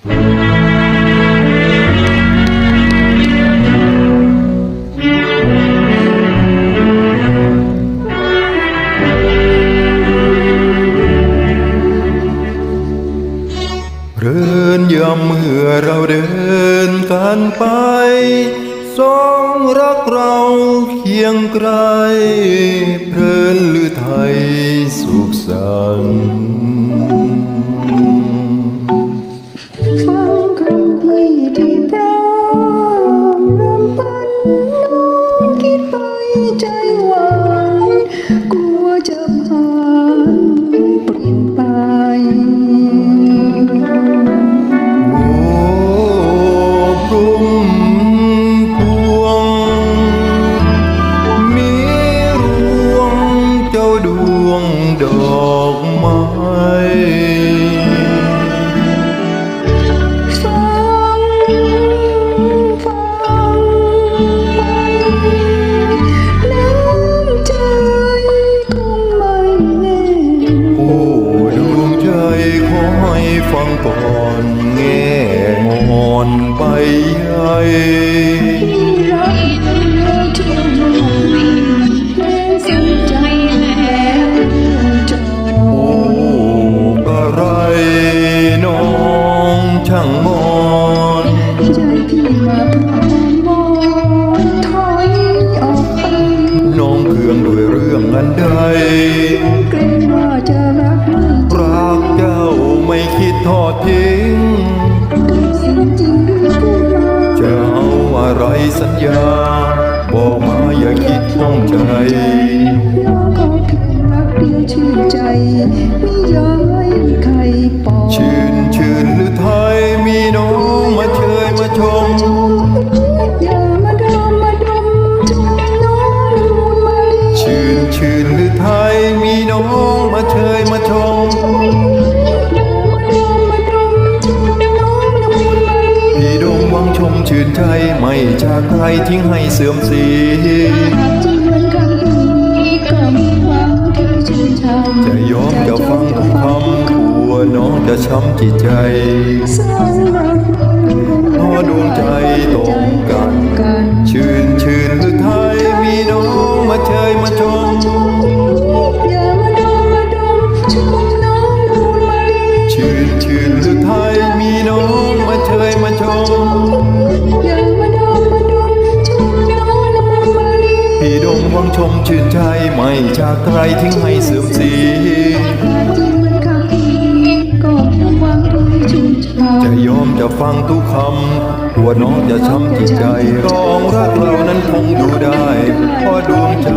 เรินยามเมื่อเราเดินกันไปสองรักเราเคียงไกลเพลินหรือไทยสุขสันต์ ดไปใจหวานก ฟังก่อนแง่งอนใบใหญ่รักเธอที่ไม่แม้สนใจแล้วจอโอ้อะไรน้องช่างมอนใจพี่มาพร้อมมองถอยออกไปน้องเคืองด้วยเรื่องอันใด ทอดทิ้งสิ่งจริงหรือพูดมาจะเอาอะไรสัญญา บอกมาอย่าคิดต้องใจน้องขอเพียงรักเดียวชื่นใจไม่ยอมให้ใครปอกชื่นชื่นหรือไทยมีน้องมาเชยมาชมอย่ามาดมมาดมจนน้องละมุนมาลีชื่นชื่น ใจไม่จากใครทิ้งให้เสื่อมเสียจะยอมจะฟังทุกคำกลัวน้องจะช้ำจิตใจพอดวงใจตรงกัน ชื่นชื่นหรือไทยมีน้องมาเชยมาชมอย่ามาดมมาดมชมน้องมูลมาลีชื่นชื่นหรือไทยมีน้องมาเชยมาชม มชื่นใจไม่จากใครทิ้งให้เสื่อมเสียจริงมันคำพีก็หวังจะยอมจะฟังทุกคำ ตัวน้องจะช้ำจิตใจรองรักเรานั้นคงดูได้เพราะดวงใจ